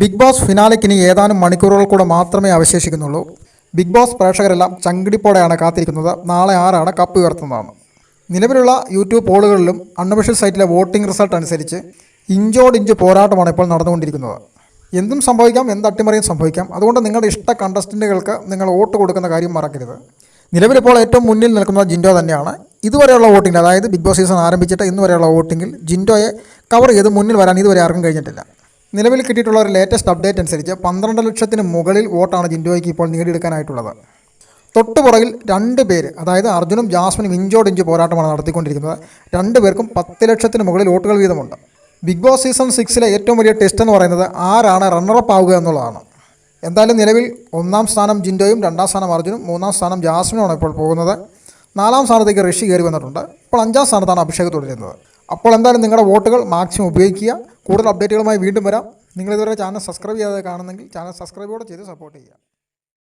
Big boss ഫിനാലയ്ക്ക് ഇനി ഏതാനും മണിക്കൂറുകൾ കൂടെ മാത്രമേ അവശേഷിക്കുന്നുള്ളൂ. ബിഗ് ബോസ് പ്രേക്ഷകരെല്ലാം ചങ്കിടിപ്പോടെയാണ് കാത്തിരിക്കുന്നത്. നാളെ ആരാണ് കപ്പ് ഉയർത്തുന്നതെന്ന്. നിലവിലുള്ള യൂട്യൂബ് പോളുകളിലും അൺഒഫീഷ്യൽ സൈറ്റിലെ വോട്ടിംഗ് റിസൾട്ട് അനുസരിച്ച് ഇഞ്ചോടിഞ്ച് പോരാട്ടമാണ് ഇപ്പോൾ നടന്നുകൊണ്ടിരിക്കുന്നത്. എന്തും സംഭവിക്കാം എന്ത് അട്ടിമറിയും സംഭവിക്കാം. അതുകൊണ്ട് നിങ്ങളുടെ ഇഷ്ട കണ്ടസ്റ്റന്റുകൾക്ക് നിങ്ങൾ വോട്ട് കൊടുക്കുന്ന കാര്യം മറക്കരുത്. നിലവിലിപ്പോൾ ഏറ്റവും മുന്നിൽ നിൽക്കുന്നത് ജിൻഡോ തന്നെയാണ്. ഇതുവരെയുള്ള വോട്ടിംഗ് അതായത് ബിഗ് ബോസ് സീസൺ ആരംഭിച്ചിട്ട് ഇന്നുവരെയുള്ള വോട്ടിങ്ങിൽ ജിൻഡോയെ കവർ ചെയ്ത് മുന്നിൽ വരാൻ ഇതുവരെ ആർക്കും കഴിഞ്ഞിട്ടില്ല. നിലവിൽ കിട്ടിയിട്ടുള്ള ഒരു ലേറ്റസ്റ്റ് അപ്ഡേറ്റ് അനുസരിച്ച് പന്ത്രണ്ട് ലക്ഷത്തിന് മുകളിൽ വോട്ടാണ് ജിൻഡോയ്ക്ക് ഇപ്പോൾ നേടിയെടുക്കാനായിട്ടുള്ളത്. തൊട്ടുപുറകിൽ രണ്ട് പേര് അതായത് അർജുനും ജാസ്മിനും ഇഞ്ചോടിഞ്ച് പോരാട്ടമാണ് നടത്തിക്കൊണ്ടിരിക്കുന്നത്. രണ്ട് പേർക്കും പത്ത് ലക്ഷത്തിന് മുകളിൽ വോട്ടുകൾ വീതമുണ്ട്. ബിഗ് ബോസ് സീസൺ സിക്സിലെ ഏറ്റവും വലിയ ടെസ്റ്റ് എന്ന് പറയുന്നത് ആരാണ് റണ്ണറപ്പ് ആവുക എന്നുള്ളതാണ്. എന്തായാലും നിലവിൽ ഒന്നാം സ്ഥാനം ജിൻഡോയും രണ്ടാം സ്ഥാനം അർജുനും മൂന്നാം സ്ഥാനം ജാസ്മിനുമാണ് ഇപ്പോൾ പോകുന്നത്. നാലാം സ്ഥാനത്തേക്ക് ഋഷി കയറി വന്നിട്ടുണ്ട്. ഇപ്പോൾ അഞ്ചാം സ്ഥാനത്താണ് അഭിഷേക് തുടരുന്നത് അപ്പോൾ എന്തായാലും നിങ്ങളുടെ വോട്ടുകൾ മാക്സിമം ഉപയോഗിക്കുക. കൂടുതൽ അപ്ഡേറ്റുകളുമായി വീണ്ടും വരാം. നിങ്ങളിതുവരെ ചാനൽ സബ്സ്ക്രൈബ് ചെയ്യാതെ കാണുന്നെങ്കിൽ ചാനൽ സബ്സ്ക്രൈബോടെ ചെയ്ത് സപ്പോർട്ട് ചെയ്യുക.